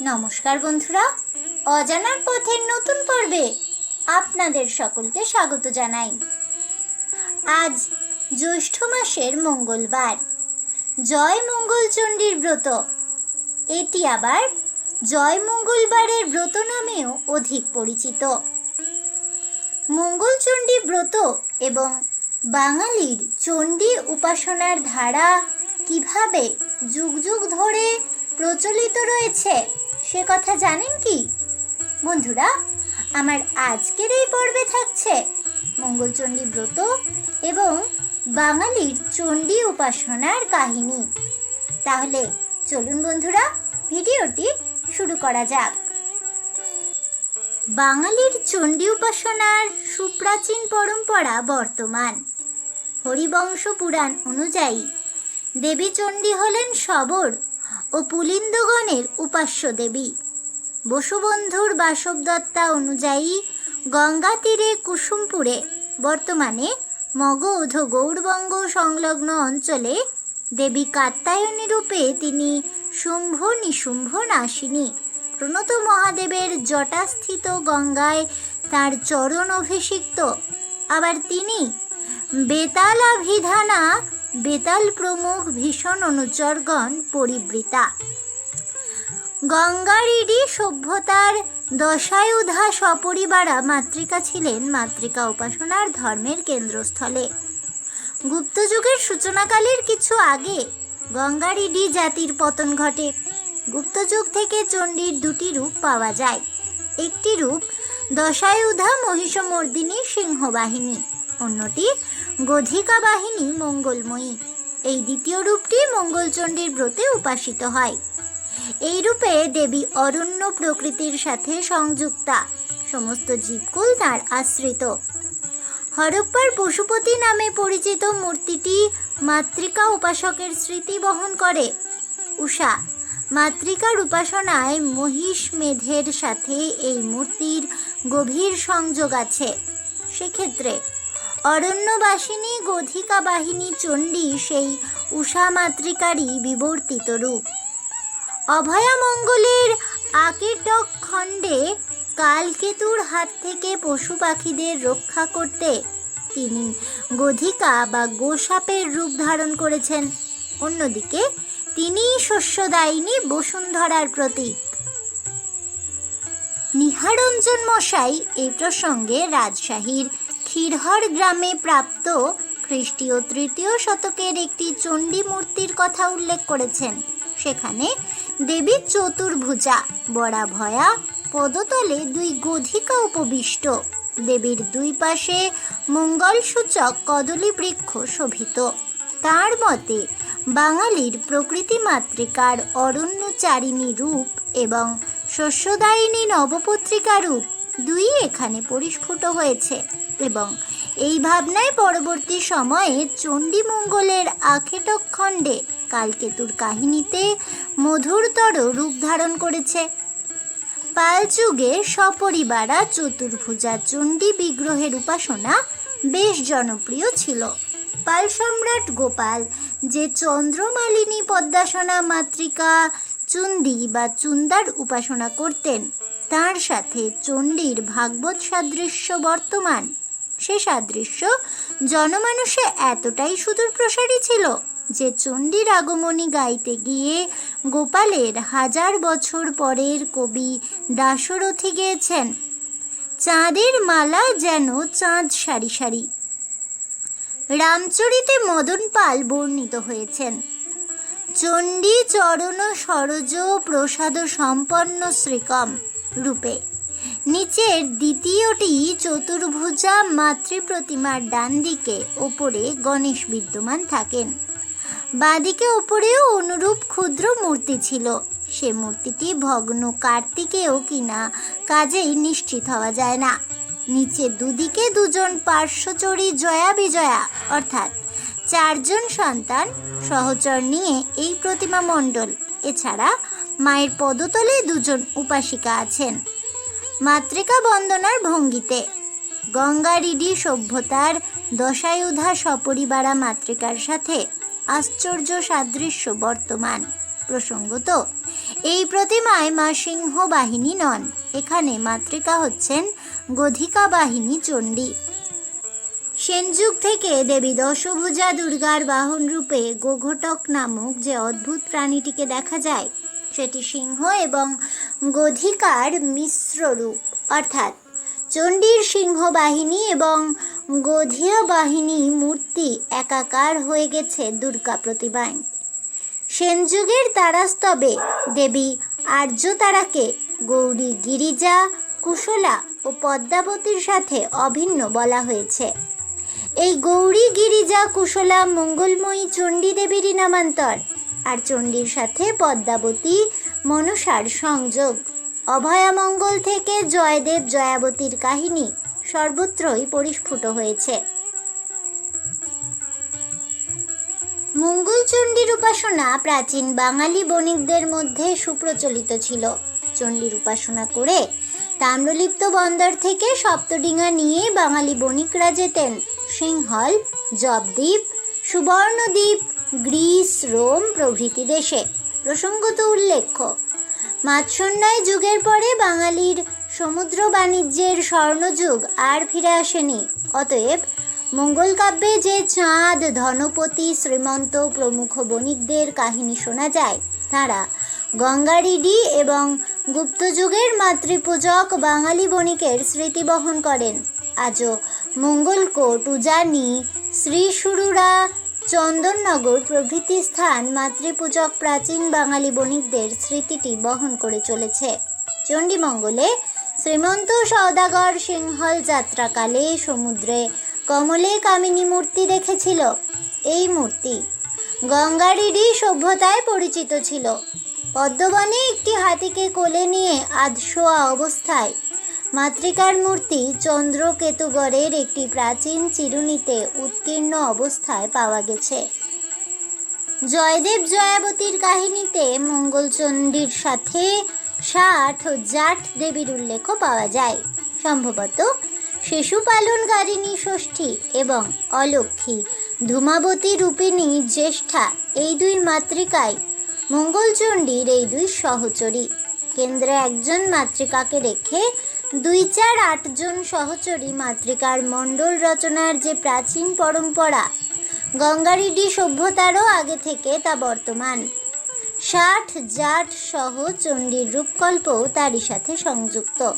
নমস্কার বন্ধুরা, অজানার পথের নতুন পর্বে আপনাদের সকলকে স্বাগত জানাই। আজ জ্যৈষ্ঠ মাসের মঙ্গলবার, জয় মঙ্গলচণ্ডীর ব্রত। এটি আবার জয় মঙ্গলবারের ব্রত নামেও অধিক পরিচিত। মঙ্গলচণ্ডী ব্রত এবং বাঙালির চণ্ডী উপাসনার ধারা কীভাবে যুগ যুগ ধরে প্রচলিত রয়েছে। সে কথা জানেন কি? বন্ধুরা, আমার আজকের এই পর্বে থাকছে মঙ্গলচণ্ডী ব্রত এবং বাঙালির চণ্ডী উপাসনার কাহিনী। তাহলে চলুন বন্ধুরা, ভিডিওটি শুরু করা যাক। বাঙালির চণ্ডী উপাসনার সুপ্রাচীন পরম্পরা বর্তমান। হরিবংশ পুরাণ অনুযায়ী দেবী চণ্ডী হলেন শবর ও পুলিন্দগণের উপাস্য দেবী। বসুবন্ধুর বাসবদত্তা অনুযায়ী গঙ্গা তীরে কুসুমপুরে বর্তমানে মগধ গৌড়বঙ্গ সংলগ্ন অঞ্চলে দেবী কাত্যায়নী রূপে তিনি শুম্ভ নিশুম্ভ নাসিনী প্রণত মহাদেবের জটাস্থিত গঙ্গায় তার চরণ অভিষিক্ত। আবার তিনি বেতালাভিধানা বেতাল প্রমুখ ভীষণ অনুচরগণ পরিবৃতা। গঙ্গারিডি সভ্যতার দশায়ুধা সপরিবারা মাতৃকা ছিলেন মাতৃকা উপাসনার ধর্মের কেন্দ্রস্থলে। গুপ্তযুগের সূচনাকালের কিছু আগে গঙ্গারিডি জাতির পতন ঘটে। গুপ্তযুগ থেকে চণ্ডীর দুটি রূপ পাওয়া যায়। একটি রূপ দশায়ুধা মহিষমর্দিনী সিংহবাহিনী, অন্যটি গধিকা বাহিনী মঙ্গলময়ী। এই দ্বিতীয় রূপটি মঙ্গলচণ্ডীর ব্রতে উপাসিত হয়। এই রূপে দেবী অরণ্য প্রকৃতির সাথে সংযুক্তা। সমস্ত জীবকুল তার আশ্রিত। হরপ্পার পশুপতি নামে পরিচিত মূর্তিটি মাতৃকা উপাসকের স্মৃতি বহন করে। উষা, মাতৃকার উপাসনায় মহিষ মেধের সাথে এই মূর্তির গভীর সংযোগ আছে। সেক্ষেত্রে অরণ্যবাসিনী গধিকা বাহিনী চণ্ডী সেই উষা মাতৃকারই বিবর্তিত রূপ। অভয়ামঙ্গলের আকেটক খণ্ডে কালকেতুর হাত থেকে পশু পাখিদের রক্ষা করতে তিনি গধিকা বা গোসাপের রূপ ধারণ করেছেন। অন্যদিকে তিনি শস্যদায়িনী বসুন্ধরার প্রতীক। নিহারঞ্জন মশাই এই প্রসঙ্গে রাজশাহীর ক্ষীরহর গ্রামে প্রাপ্ত খ্রিস্টীয় তৃতীয় শতকের একটি চণ্ডী মূর্তির কথা উল্লেখ করেছেন। সেখানে দেবীর চতুর্ভুজা বড়া ভয়া পদতলে দুই গধিকা উপবিষ্ট। দেবীর দুই পাশে মঙ্গলসূচক কদলী বৃক্ষ শোভিত। তার মতে, বাঙালির প্রকৃতি মাতৃকার অরণ্যচারিণী রূপ এবং শস্যদায়িনী নবপত্রিকা রূপ দুই এখানে পরিস্ফুট হয়েছে এবং এই ভাবনায় পরবর্তী সময়ে চণ্ডীমঙ্গলের আখেটক খণ্ডে কালকেতুর কাহিনীতে মধুরতর রূপ ধারণ করেছে। পাল যুগে সপরিবারা চতুর্ভুজা চণ্ডী বিগ্রহের উপাসনা বেশ জনপ্রিয় ছিল। পাল সম্রাট গোপাল যে চন্দ্রমালিনী পদ্মাসনা মাতৃকা চুন্দি বা চুন্দার উপাসনা করতেন তার সাথে চণ্ডীর ভাগবত সাদৃশ্য বর্তমান। সে সাদৃশ্য জনমানুষে এতটাই সুদূর প্রসারী ছিল যে চণ্ডীর আগমনী গাইতে গিয়ে গোপালের হাজার বছর পরের কবি দাশরথী গেয়েছেন। চাঁদের মালা যেন চাঁদ সারি সারি। রামচরিতে মদন পাল বর্ণিত হয়েছেন। চণ্ডী চরণ সরজ প্রসাদ সম্পন্ন শ্রীকম। রূপে। নিচের দ্বিতীয়টি চতুর্ভুজা মাতৃ প্রতিমার ডান দিকে ওপরে গণেশ বিদ্যমান থাকেন। বাদিকে ওপরেও অনুরূপ ক্ষুদ্র মূর্তি ছিল। সে মূর্তিটি ভগ্ন কার্তিকেও কিনা কাজেই নিশ্চিত হওয়া যায় না। নিচে দুদিকে দুজন পার্শ্বচরী জয়া বিজয়া, অর্থাৎ চারজন সন্তান, সহচর নিয়ে এই প্রতিমা মণ্ডল। এছাড়া মায়ের পদতলে দুজন উপাসিকা আছেন। মাতৃকা বন্দনার ভঙ্গিতে। গঙ্গারিডি সভ্যতার দশায়ুধা সপরিবারা মাতৃকার সাথে আশ্চর্য সাদৃশ্য বর্তমান। প্রসঙ্গত, এই প্রতিমায় মা সিংহ বাহিনী নন, এখানে মাতৃকা হচ্ছেন গধিকা বাহিনী চণ্ডী। সেনযুগ থেকে দেবী দশভুজা দুর্গার বাহন রূপে গোঘটক নামক যে অদ্ভুত প্রাণীটিকে দেখা যায় সেটি সিংহ এবং গধিকার মিশ্র রূপ, অর্থাৎ চণ্ডীর সিংহ বাহিনী এবং গধীয় বাহিনী মূর্তি একাকার হয়ে গেছে দুর্গা প্রতিমায়। সেনযুগের তারাস্তবে দেবী আর্যতারাকে গৌরী গিরিজা, কুশলা ও পদ্মাবতীর সাথে অভিন্ন বলা হয়েছে। এই গৌরী গিরিজা, কুশলা, মঙ্গলময়ী চণ্ডী দেবীরই নামান্তর। আর চণ্ডীর সাথে পদ্মাবতী মনসার সংযোগ। অভয়ামঙ্গল থেকে জয়দেব জয়াবতীর কাহিনী সর্বত্রই পরিস্ফুট হয়েছে। মঙ্গল মঙ্গলচণ্ডীর উপাসনা প্রাচীন বাঙালি বণিকদের মধ্যে সুপ্রচলিত ছিল। চণ্ডীর উপাসনা করে তাম্রলিপ্ত বন্দর থেকে সপ্তডিঙা নিয়ে বাঙালি বণিকরা যেতেন। সিংহল, জবদ্বীপ, সুবর্ণদ্বীপ গ্রিস, রোম প্রভৃতি দেশে। প্রসঙ্গত উল্লেখ্য মাৎসন্যায় যুগের পরে বাঙালির সমুদ্র বাণিজ্যের স্বর্ণযুগ আর ফিরে আসেনি। অতএব মঙ্গল কাব্যে যে চাঁদ, ধনপতি, শ্রীমন্ত প্রমুখ বণিকদের কাহিনী শোনা যায়, তারা গঙ্গারিডি এবং গুপ্তযুগের মাতৃপূজক বাঙালি বণিকের স্মৃতি বহন করেন। আজও মঙ্গলকোট উজানি শ্রীশুরুরা চন্দননগর প্রভৃতি স্থান মাতৃপূজক প্রাচীন বাঙালি বণিকদের স্মৃতিটি বহন করে চলেছে। চণ্ডীমঙ্গলে শ্রীমন্ত সওদাগর সিংহল যাত্রাকালে সমুদ্রে কমলে কামিনী মূর্তি দেখেছিল। এই মূর্তি গঙ্গারিডি সভ্যতায় পরিচিত ছিল। পদ্মবনে একটি হাতিকে কোলে নিয়ে আধশোয়া অবস্থায় মাতৃকার মূর্তি চন্দ্রকেতুগড়ের একটি প্রাচীন চিরুনিতে উৎকীর্ণ অবস্থায় পাওয়া গেছে। জয়দেব জয়াবতীর কাহিনীতে মঙ্গলচণ্ডীর সাথে ষাট ও জাট দেবীর উল্লেখও পাওয়া যায়। সম্ভবত শিশু পালনকারিণী ষষ্ঠী এবং অলক্ষী ধূমাবতী রূপিণী জ্যেষ্ঠা এই দুই মাতৃকায় মঙ্গলচণ্ডীর এই দুই সহচরী। কেন্দ্রে একজন মাতৃকাকে রেখে দুই চার আটজন সহচরী মাতৃকার মণ্ডল রচনার যে প্রাচীন পরম্পরা গঙ্গারিডি সভ্যতারও আগে থেকে তা বর্তমান। ষাট জাট সহ চণ্ডীর রূপকল্পও তারই সাথে সংযুক্ত।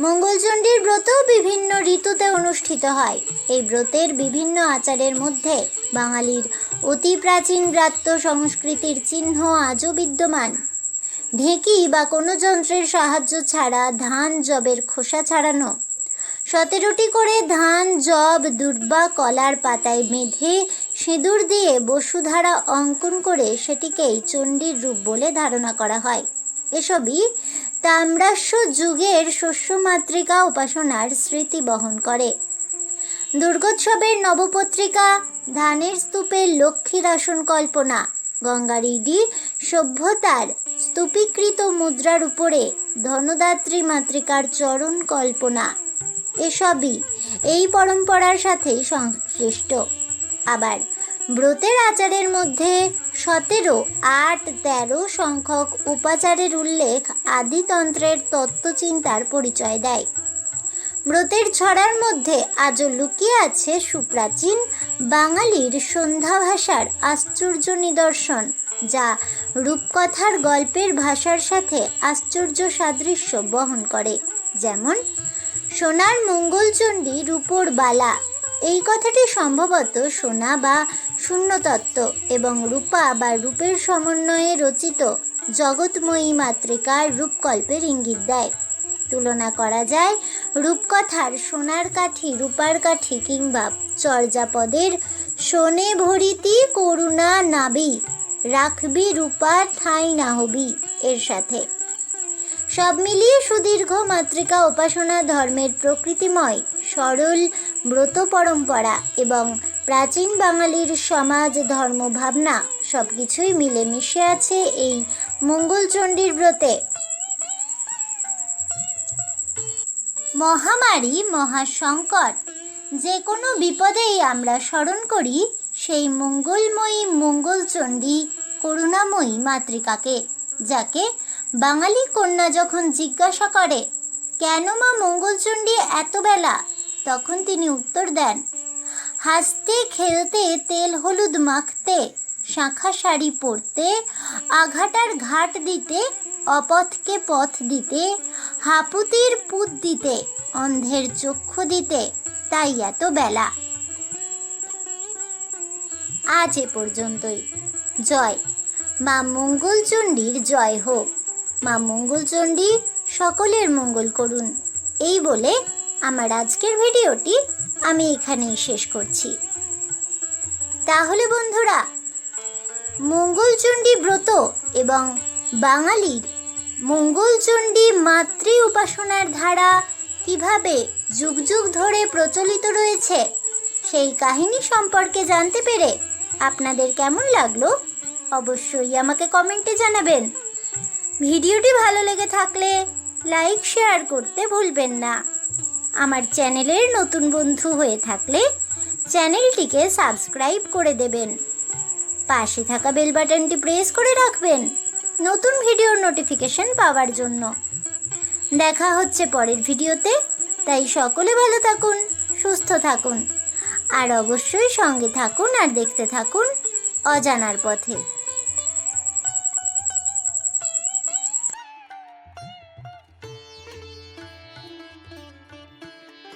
মঙ্গলচণ্ডীর ব্রতও বিভিন্ন ঋতুতে অনুষ্ঠিত হয়। এই ব্রতের বিভিন্ন আচারের মধ্যে বাঙালির অতি প্রাচীন ব্রাত্য সংস্কৃতির চিহ্ন আজও বিদ্যমান। ঢেঁকি বা কোনো যন্ত্রের সাহায্য ছাড়া ধান জবের খোসা ছাড়ানো। সতেরোটি করে ধান জব দুর্বা কলার পাতায় বেঁধে সিঁদুর দিয়ে বসুধারা অঙ্কন করে সেটিকেই চণ্ডীর রূপ বলে ধারণা করা হয়। এসবই তাম্রাস্য যুগের শস্য মাতৃকা উপাসনার স্মৃতি বহন করে। দুর্গোৎসবের নবপত্রিকা, ধানের স্তূপে লক্ষ্মীর আসন কল্পনা। গঙ্গারিডি সভ্যতার স্তূপীকৃত মুদ্রার উপরে ধনদাত্রী মাতৃকার চরণ কল্পনা। এসবই এই পরম্পরার সাথেই সংশ্লিষ্ট। আবার ব্রতের আচারের মধ্যে সতেরো আট তেরো সংখ্যক উপাচারের উল্লেখ আদিতন্ত্রের তত্ত্বচিন্তার পরিচয় দেয়। ব্রতের ছড়ার মধ্যে আজও লুকিয়ে আছে সুপ্রাচীন বাঙালির সন্ধ্যা ভাষার আশ্চর্য নিদর্শন, যা রূপকথার গল্পের ভাষার সাথে আশ্চর্য সাদৃশ্য বহন করে। যেমন, সোনার মঙ্গলচণ্ডী রূপোর বালা। এই কথাটি সম্ভবত সোনা বা শূন্যতত্ত্ব এবং রূপা বা রূপের সমন্বয়ে রচিত জগৎময়ী মাতৃকার রূপকল্পের ইঙ্গিত দেয়। তুলনা করা যায় রূপকথার সোনার কাঠি, রূপার কাঠি কিংবা চর্যাপদের শোনে ভরিতি করুণা নাবি, রাখবি রূপা ঠাঁই না হবি এর সাথে। সব মিলিয়ে সুদীর্ঘ মাতৃকা উপাসনা ধর্মের প্রকৃতিময়, সরল, ব্রত পরম্পরা এবং প্রাচীন বাঙালির সমাজ ধর্ম ভাবনা সব কিছুই মিলেমিশে আছে এই মঙ্গলচণ্ডীর ব্রতে। মহামারী, মহাসংকট যে কোনো বিপদেই আমরা স্মরণ করি সেই মঙ্গলময়ী মঙ্গলচণ্ডী করুণাময়ী মাতৃকাকে, যাকে বাঙালি কন্যা যখন জিজ্ঞাসা করে, কেন মা মঙ্গলচণ্ডী এত বেলা? তখন তিনি উত্তর দেন, হাসতে, খেলতে, তেল হলুদ মাখতে, শাঁখা শাড়ি পরতে, আঘাটার ঘাট দিতে, অপথকে পথ দিতে হাপুতির পুত দিতে, অন্ধের চক্ষু দিতে, তাই এত বেলা। আজ এ পর্যন্তই। জয়। মা মঙ্গলচণ্ডীর জয় হোক। মা মঙ্গলচণ্ডী সকলের মঙ্গল করুন। এই বলে আমার আজকের ভিডিওটি আমি এখানেই শেষ করছি। তাহলে বন্ধুরা, মঙ্গলচণ্ডী ব্রত এবং বাঙালির মঙ্গলচণ্ডী মাতৃ উপাসনার ধারা কীভাবে যুগ যুগ ধরে প্রচলিত রয়েছে, সেই কাহিনী সম্পর্কে জানতে পেরে আপনাদের কেমন লাগল অবশ্যই আমাকে কমেন্টে জানাবেন। ভিডিওটি ভালো লেগে থাকলে লাইক, শেয়ার করতে ভুলবেন না। আমার চ্যানেলের নতুন বন্ধু হয়ে থাকলে চ্যানেলটিকে সাবস্ক্রাইব করে দেবেন। পাশে থাকা বেল বাটনটি প্রেস করে রাখবেন। নতুন ভিডিওর নোটিফিকেশন পাওয়ার জন্য। দেখা হচ্ছে পরের ভিডিওতে। তাই সকলে ভালো থাকুন, সুস্থ থাকুন। আর অবশ্যই সঙ্গে থাকুন আর দেখতে থাকুন অজানার পথে।